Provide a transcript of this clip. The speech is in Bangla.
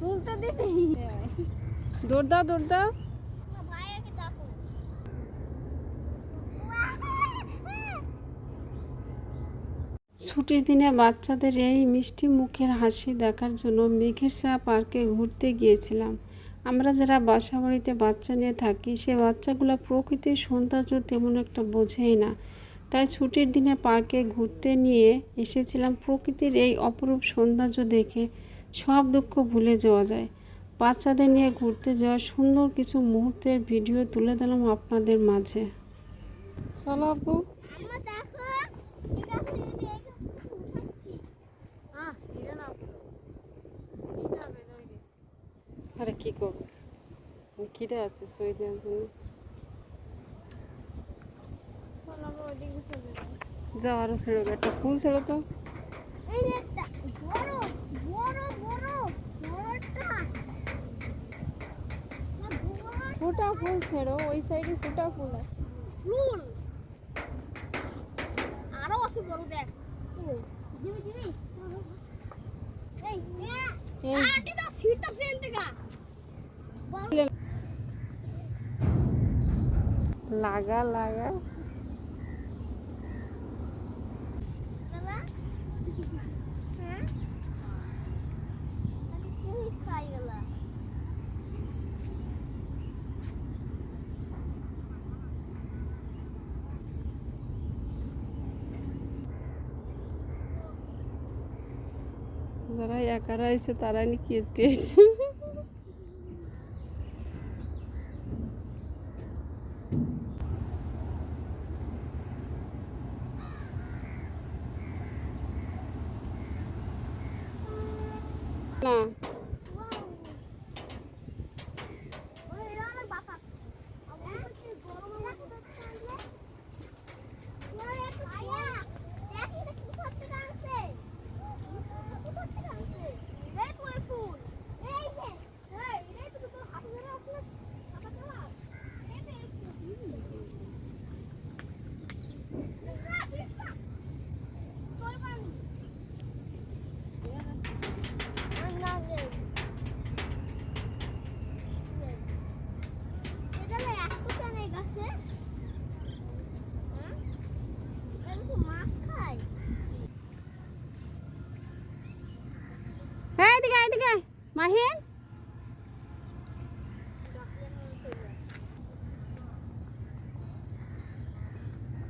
তুলতে দিবি? দৌড় দাও দৌড় দাও। ছুটির দিনে বাচ্চাদের এই মিষ্টি মুখের হাসি দেখার জন্য মেঘের চা পার্কে ঘুরতে গিয়েছিলাম। আমরা যারা বাসা বাড়িতে বাচ্চা নিয়ে থাকি সে বাচ্চাগুলো প্রকৃতির সৌন্দর্য তেমন একটা বোঝেই না। তাই ছুটির দিনে পার্কে ঘুরতে নিয়ে এসেছিলাম প্রকৃতির এই অপরূপ সৌন্দর্য দেখে সব দুঃখ ভুলে যাওয়া যায়। বাচ্চাদের নিয়ে ঘুরতে যাওয়া সুন্দর কিছু মুহূর্তের ভিডিও তুলে দিলাম আপনাদের মাঝে। চলো আপু। আরে কি করব? কিরে আছে সই দেওয়ার জন্য। যাও আরও ছেড়ো একটা ফুল ছেড়ো তো ফুটা ফুল ছেড়ো ওই সাইডে ফুটা ফুল আছে। আরও আছে বড় দেখ। দিবি দিবি? এই এই। আটি দাও সিটটা সেন থেকে লাগা লাগা। যারা একারা হয়েছে তারা নি কীর্তি না। ఇదిగా ఇదిగా మహేన్?